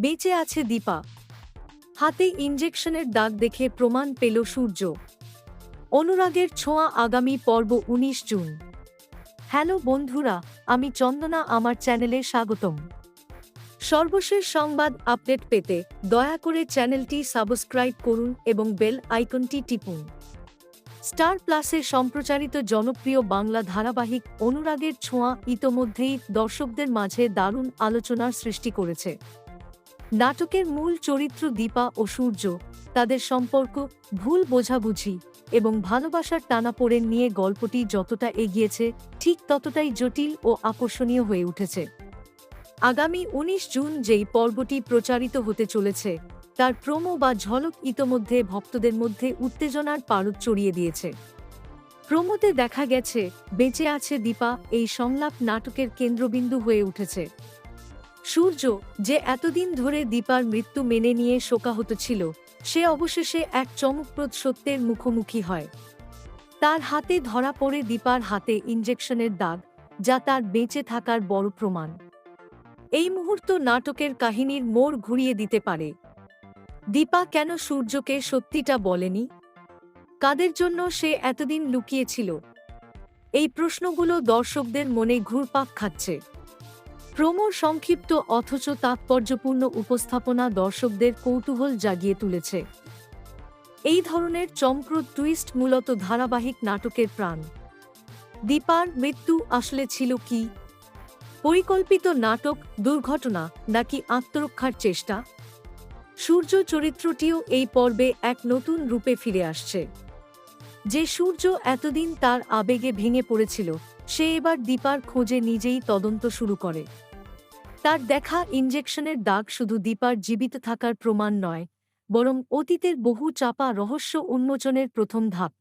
বেঁচে আছে দীপা। হাতে ইঞ্জেকশনের দাগ দেখে প্রমাণ পেল সূর্য। অনুরাগের ছোঁয়া আগামী পর্ব উনিশ জুন। হ্যালো বন্ধুরা, আমি চন্দনা, আমার চ্যানেলে স্বাগতম। সর্বশেষ সংবাদ আপডেট পেতে দয়া করে চ্যানেলটি সাবস্ক্রাইব করুন এবং বেল আইকনটি টিপুন। স্টার প্লাসে সম্প্রচারিত জনপ্রিয় বাংলা ধারাবাহিক অনুরাগের ছোঁয়া ইতোমধ্যেই দর্শকদের মাঝে দারুণ আলোচনার সৃষ্টি করেছে। নাটকের মূল চরিত্র দীপা ও সূর্য, তাদের সম্পর্ক, ভুল বোঝাবুঝি এবং ভালোবাসার টানাপোড়েন নিয়ে গল্পটি যতটা এগিয়েছে, ঠিক ততটাই জটিল ও আকর্ষণীয় হয়ে উঠেছে। আগামী উনিশ জুন যেই পর্বটি প্রচারিত হতে চলেছে, তার প্রোমো বা ঝলক ইতোমধ্যে ভক্তদের মধ্যে উত্তেজনার পারদ চড়িয়ে দিয়েছে। প্রোমোতে দেখা গেছে, বেঁচে আছে দীপা, এই সংলাপ নাটকের কেন্দ্রবিন্দু হয়ে উঠেছে। সূর্য, যে এতদিন ধরে দীপার মৃত্যু মেনে নিয়ে শোকাহত ছিল, সে অবশেষে এক চমকপ্রদ সত্যের মুখোমুখি হয়। তার হাতে ধরা পড়ে দীপার হাতে ইঞ্জেকশনের দাগ, যা তার বেঁচে থাকার বড় প্রমাণ। এই মুহূর্ত নাটকের কাহিনীর মোড় ঘুরিয়ে দিতে পারে। দীপা কেন সূর্যকে সত্যিটা বলেনি? কাদের জন্য সে এতদিন লুকিয়েছিল? এই প্রশ্নগুলো দর্শকদের মনে ঘুরপাক খাচ্ছে। প্রমোর সংক্ষিপ্ত অথচ তাৎপর্যপূর্ণ উপস্থাপনা দর্শকদের কৌতূহল জাগিয়ে তুলেছে। এই ধরনের চমপ্রদ টুইস্ট মূলত ধারাবাহিক নাটকের প্রাণ। দীপার মৃত্যু আসলে ছিল কি? পরিকল্পিত নাটক, দুর্ঘটনা নাকি আত্মরক্ষার চেষ্টা? সূর্য চরিত্রটিও এই পর্বে এক নতুন রূপে ফিরে আসছে। যে সূর্য এতদিন তার আবেগে ভেঙে পড়েছিল, সে এবার দীপার খোঁজে নিজেই তদন্ত শুরু করে। তার দেখা ইঞ্জেকশনের দাগ শুধু দীপার জীবিত থাকার প্রমাণ নয়, বরং অতীতের বহু চাপা রহস্য উন্মোচনের প্রথম ধাপ।